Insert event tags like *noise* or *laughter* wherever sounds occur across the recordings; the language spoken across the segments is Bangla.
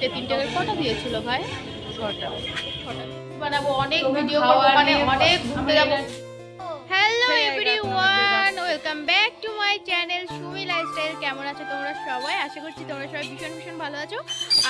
তিনটে তিনটে করে কটা দিয়েছিল ভাই। ছটা। ছটা। বানাবো অনেক ভিডিও করব মানে অনেক ঘুরতে যাব। Hello guys everyone welcome back to my channel Sumi lifestyle কেমন আছো তোমরা সবাই? আশা করছি তোমরা সবাই ভীষণ ভীষণ ভালো আছো।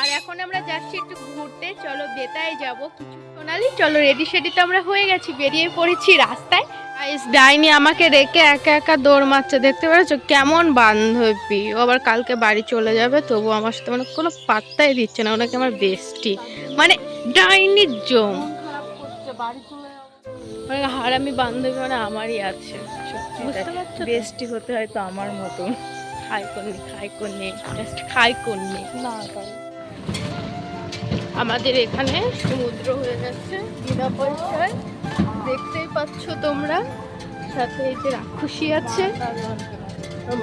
আর এখন আমরা যাচ্ছি একটু ঘুরতে। চলো বেতায় যাব। কিছু সোনালি চলো রেডি সেডি তো আমরা হয়ে গেছি। বেরিয়ে পড়েছি রাস্তায়। গাইস ডাইনি আমাকে রেখে একা একা দৌড় মারছে দেখতে পেরেছ? কেমন বান্ধবী। ও আবার কালকে বাড়ি চলে যাবে তবু আমার সাথে মানে কোনো পাত্তাই দিচ্ছে না ওনাকে আমার বেস্টি মানে ডাইনির জম। মানে হারামি বান্ধবী মানে আমারই আছে? বেস্টি হতে হয় তো আমার মতন। খাই করনি খাই করনি জাস্ট খাই করনি না। আমাদের এখানে সমুদ্র হয়ে যাচ্ছে বিনা পয়সায়। দেখতেই পাচ্ছ তোমরা? সাথে এই যে রাক্ষসী আছে।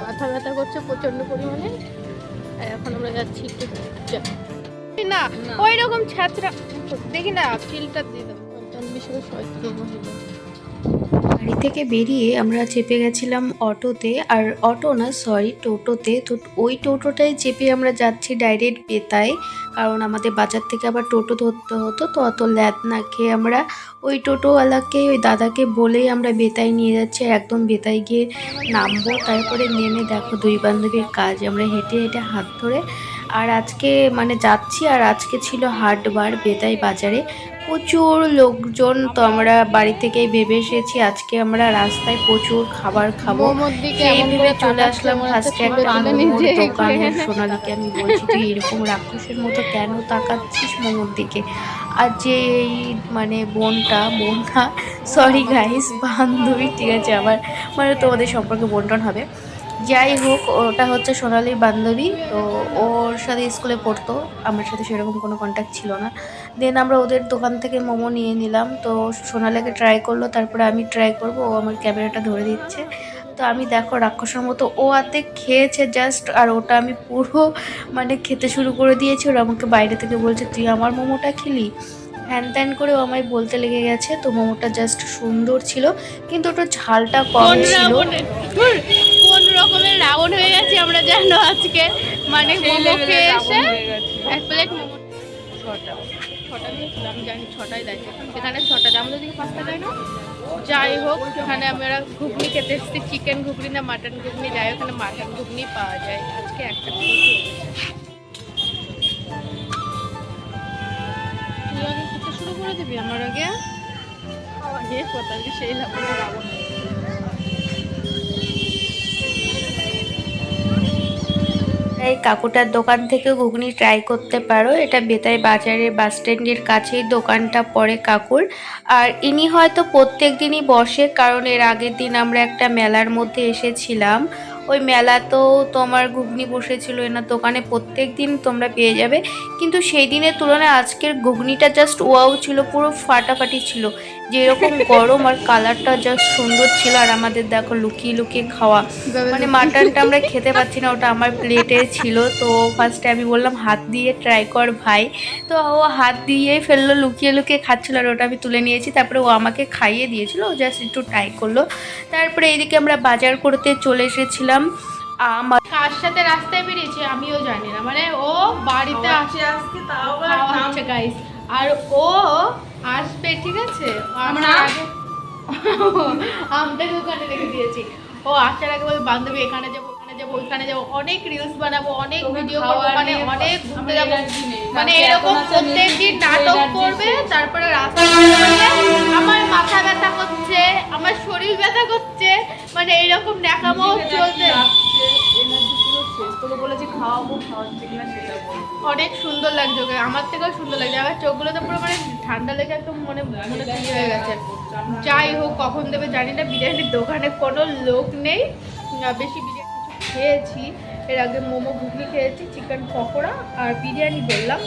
মাথা ব্যথা করছে প্রচণ্ড পরিমাণে। আর এখন আমরা যাচ্ছি একটু না। ওই রকম ছাত্রা দেখি না চিলটা দিয়ে দেবো পঞ্চান্ন হয়তো মহিলা। বাড়ি থেকে বেরিয়ে আমরা চেপে গেছিলাম অটোতে। আর অটো না সরি টোটোতে। তো ওই টোটোটাই চেপে আমরা যাচ্ছি ডাইরেক্ট বেতায়। কারণ আমাদের বাজার থেকে আবার টোটো ধরতে হতো, তো অত ল্যাদ না খেয়ে আমরা ওই টোটোওয়ালাকে, ওই দাদাকে বলেই আমরা বেতায় নিয়ে যাচ্ছি। একদম বেতায় গিয়ে নামবো। তারপরে নেমে দেখো দুই বান্ধবীর কাজ। আমরা হেঁটে হেঁটে হাত ধরে আর আজকে মানে যাচ্ছি আর আজকে ছিল হাটবার বেতাই বাজারে। প্রচুর লোকজন তো আমরা বাড়ি থেকেই ভেবে এসেছি আজকে আমরা রাস্তায় প্রচুর খাবার খাব। সেই ভেবে চলে আসলাম আজকে একটা দোকানে। সোনালিকে আমি বলছি তুই এরকম রাক্ষসের মতো কেন তাকাচ্ছিস মোমোর দিকে? আর যে এই মানে বোনটা বোনটা সরি গাইস বান্ধবী ঠিক আছে আমার মানে তোমাদের সম্পর্কে বন্টন হবে। যাই হোক ওটা হচ্ছে সোনালির বান্ধবী তো ওর সাথে স্কুলে পড়তো আমার সাথে সেরকম কোনো কন্ট্যাক্ট ছিল না। দেন আমরা ওদের দোকান থেকে মোমো নিয়ে নিলাম তো সোনালিকে ট্রাই করল তারপরে আমি ট্রাই করব ও আমার ক্যামেরাটা ধরে দিচ্ছে। তো আমি দেখো রাক্ষসের মতো ও হাতে খেয়েছে জাস্ট আর ওটা আমি পুরো মানে খেতে শুরু করে দিয়েছি। ওরা আমাকে বাইরে থেকে বলছে তুই আমার মোমোটা খেলি? হ্যান ত্যান করে ও আমায় বলতে লেগে গেছে তো মোমোটা জাস্ট সুন্দর ছিল কিন্তু ওটা ঝালটা কম ছিল। রাবণের রাবণ হয়ে গেছে আমরা জানো আজকে মানে মোমো খেয়ে এসে এক প্লেট মোমো ছটা। ছটা দিয়েছিল আমি জানি ছটাই দেয়। এখানে ছটা দেয় আমাদের দিকে পাঁচটা দেয় না? যাই হোক এখানে আমরা ঘুগনি খেতে এসেছি চিকেন ঘুগনি না মাটন ঘুগনি যাই এখানে মাটন ঘুগনি পাওয়া যায়। আজকে একটা তুই আগে খেতে শুরু করে দিবি আমার আগে? আগে কথা কি সেই লাভ এই কাকুটার দোকান থেকে ঘুগনি ট্রাই করতে পারো। এটা বেতাই বাজারের বাস স্ট্যান্ডের কাছেই দোকানটা পড়ে কাকুর। আর ইনি হয়তো প্রত্যেক দিনই বসে, কারণ এর আগের দিন আমরা একটা মেলার মধ্যে এসেছিলাম। ওই মেলাতেও তোমার ঘুগনি বসেছিল এনার দোকানে প্রত্যেক দিন তোমরা পেয়ে যাবে। কিন্তু সেই দিনের তুলনায় আজকের ঘুগনিটা জাস্ট ওয়াও ছিল পুরো ফাটাফাটি ছিল। যেরকম *laughs* গরম আর কালারটা জাস্ট সুন্দর ছিল আর আমাদের দেখো লুকিয়ে লুকিয়ে খাওয়া। মানে মাটনটা আমরা খেতে পাচ্ছি না ওটা আমার প্লেটে ছিল। তো ফার্স্টে আমি বললাম হাত দিয়ে ট্রাই কর ভাই। তো ও হাত দিয়েই ফেলল লুকিয়ে লুকিয়ে খাচ্ছিল আর ওটা আমি তুলে নিয়েছি। তারপরে ও আমাকে খাইয়ে দিয়েছিল ও জাস্ট একটু ট্রাই করল। তারপরে এইদিকে আমরা বাজার করতে চলে এসেছিলাম। আম আর কার সাথে রাস্তায় বেরিয়েছে আমিও জানি না। মানে ও বাড়িতে আসে আজকে তাও খাওয়া হচ্ছে গাইস আর ও আসবে ঠিক আছে? আমরা আমটাকে ওখানে *laughs* রেখে দিয়েছি। ও আসার আগে বলে বান্ধবী এখানে যাব ওখানে যাব ওইখানে যাব। অনেক রিলস বানাবো অনেক ভিডিও করব মানে অনেক ঘুরতে যাব। মানে এরকম এত নাচা প্রত্যেক দিন নাটক করবে তারপরে রাস্তায় আমার মাথা ব্যথা করছে আমার শরীর ব্যথা করছে মানে এইরকম দেখাবো নিজেকে চলতে অনেক সুন্দর লাগছে ওকে আমার থেকেও সুন্দর লাগছে। আমার চোখগুলো তো পুরো মানে ঠান্ডা লেগে একদম মনে মনে হয়ে গেছে। যাই হোক কখন দেবে জানি না বিরিয়ানির দোকানে কোনো লোক নেই। বেশি বিরিয়ানি কিছু খেয়েছি। এর আগে মোমো ঘুগনি খেয়েছি চিকেন পকোড়া আর বিরিয়ানি বললাম।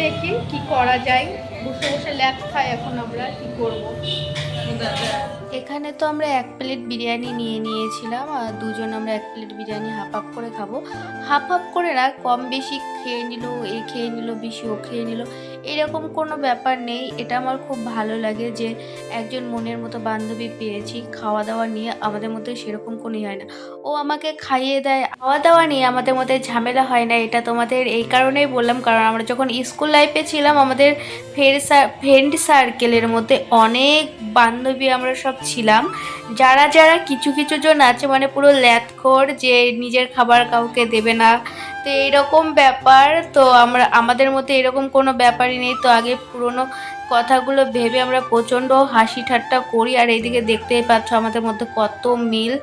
দেখি কি করা যায়। বসে বসে ল্যাব খাই, এখন আমরা কি করব? এখানে তো আমরা এক প্লেট বিরিয়ানি নিয়ে নিয়েছিলাম, আর দুজন আমরা এক প্লেট বিরিয়ানি হাফ হাফ করে খাব। হাফ হাফ করে না, কম বেশি খেয়ে নিল, এ খেয়ে নিল বেশি ও খেয়ে নিল, এরকম কোনো ব্যাপার নেই। এটা আমার খুব ভালো লাগে যে একজন মনের মতো বান্ধবী পেয়েছি খাওয়া দাওয়া নিয়ে আমাদের মধ্যে সেরকম কোনো ইয়ে হয় না। ও আমাকে খাইয়ে দেয় খাওয়া দাওয়া নিয়ে আমাদের মধ্যে ঝামেলা হয় না, এটা তোমাদের এই কারণেই বললাম, কারণ আমরা যখন স্কুল লাইফে ছিলাম, আমাদের ফ্রেন্ড সার্কেলের মধ্যে অনেক বান্ধবী আমরা সব ছিলাম যারা যারা কিছু কিছু জন আছে মানে পুরো ল্যাথখোর যে নিজের খাবার কাউকে দেবে না, তো এইরকম ব্যাপার, তো আমরা, আমাদের মধ্যে এরকম কোনো ব্যাপারই নেই। তো আগে পুরনো কথাগুলো ভেবে আমরা প্রচণ্ড হাসি ঠাট্টা করি, আর এইদিকে দেখতেই পাচ্ছ আমাদের মধ্যে কত মিল।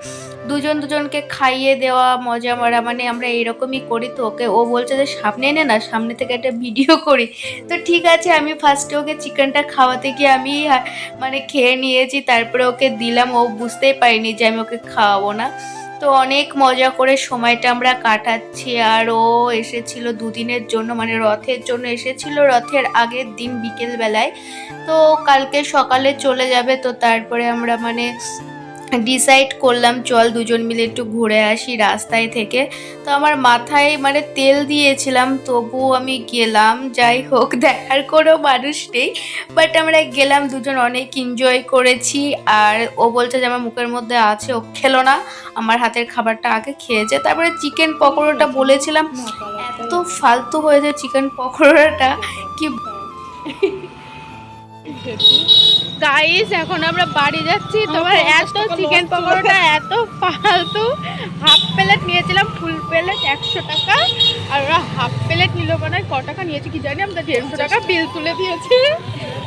দুজন দুজনকে খাইয়ে দেওয়া, মজা মারা মানে আমরা এরকমই করি তো। ওকে, ও বলছে যে, সামনে এনে না, সামনে থেকে একটা ভিডিও *laughs* করি। তো ঠিক আছে, আমি ফার্স্টে ওকে চিকেনটা খাওয়াতে গিয়ে আমি মানে খেয়ে নিয়েছি, তারপরে ওকে দিলাম। ও বুঝতেই পারিনি যে আমি ওকে খাওয়াবো না। তো অনেক মজা করে সময়টা আমরা কাটাচ্ছি আর ও এসেছিল দুদিনের জন্য মানে রথের জন্য এসেছিল রথের আগের দিন বিকেলবেলায়। তো কালকে সকালে চলে যাবে, তো তারপরে আমরা মানে ডিসাইড করলাম, চল দুজন মিলে একটু ঘুরে আসি রাস্তায় থেকে। তো আমার মাথায় মানে তেল দিয়েছিলাম, তবুও আমি গেলাম। যাই হোক, *laughs* দেখার কোনো মানুষ নেই। বাট আমরা গেলাম, দুজন অনেক এনজয় করেছি। আর ও বলছে যে, আমার মুখের মধ্যে আছে, ও খেলো না। আমার হাতের খাবারটা আগে খেয়েছে। তারপরে চিকেন পকোড়াটা বলেছিলাম। এত ফালতু হয়েছে চিকেন পকোড়াটা। কি গাইস এখন আমরা বাড়ি যাচ্ছি। তোমার এত চিকেন পকোড়াটা এত ফালতু। হাফ প্লেট নিয়েছিলাম ফুল প্লেট একশো টাকা। আর ওরা হাফ প্লেট নিল মানে ক টাকা নিয়েছে কি জানি আমরা দেড়শো টাকা বিল তুলে দিয়েছি।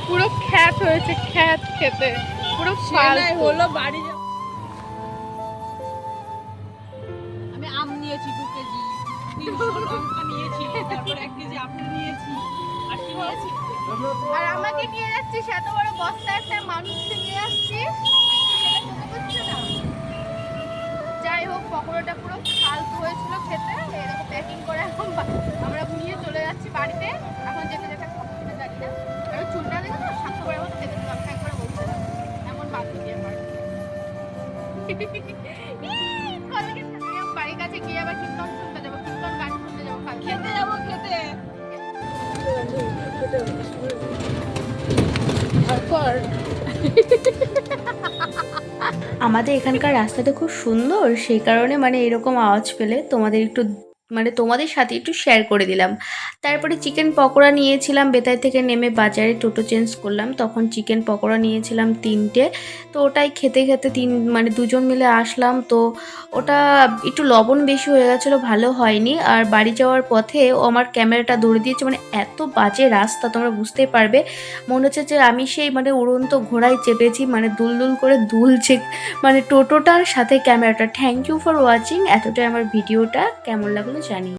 পুরো খ্যাত হয়েছে খ্যাত খেতে। পুরো হলো বাড়ি আমাকে নিয়ে যাচ্ছিস এত বড় বস্তা একটা মানুষকে নিয়ে না। যাই হোক পকোড়াটা পুরো ফালতু হয়েছিল খেতে। এরকম প্যাকিং করে এখন আমরা নিয়ে চলে যাচ্ছি বাড়িতে। এখন যেতে যেতে কতক্ষণে জানি না। আর চুলটা দেখো সাতশো করে মতো খেতে দিলাম। এক করে বলছে না এমন বান্ধবী আমার। বাড়ির কাছে গিয়ে আবার কীর্তন শুনতে যাব। কীর্তন গান শুনতে যাব খেতে যাব খেতে। আমাদের এখানকার রাস্তাটা খুব সুন্দর সেই কারণে মানে এরকম আওয়াজ পেলে তোমাদের একটু মানে তোমাদের সাথে একটু শেয়ার করে দিলাম। তারপরে চিকেন পকোড়া নিয়েছিলাম বেতাই থেকে নেমে বাজারে টোটো চেঞ্জ করলাম, তখন চিকেন পকোড়া নিয়েছিলাম তিনটে। তো ওটাই খেতে খেতে তিন মানে দুজন মিলে আসলাম। তো ওটা একটু লবণ বেশি হয়ে গেছিল, ভালো হয়নি। আর বাড়ি যাওয়ার পথে ও আমার ক্যামেরাটা ধরে দিয়েছে মানে এত বাজে রাস্তা, তোমরা বুঝতেই পারবে। মনে হচ্ছে যে আমি সেই মানে উড়ন্ত ঘোড়ায় চেপেছি মানে দুল দুল করে দুলছে। মানে টোটোটার সাথে ক্যামেরাটা। থ্যাংক ইউ ফর ওয়াচিং এতটাই আমার ভিডিওটা। কেমন লাগল জানি।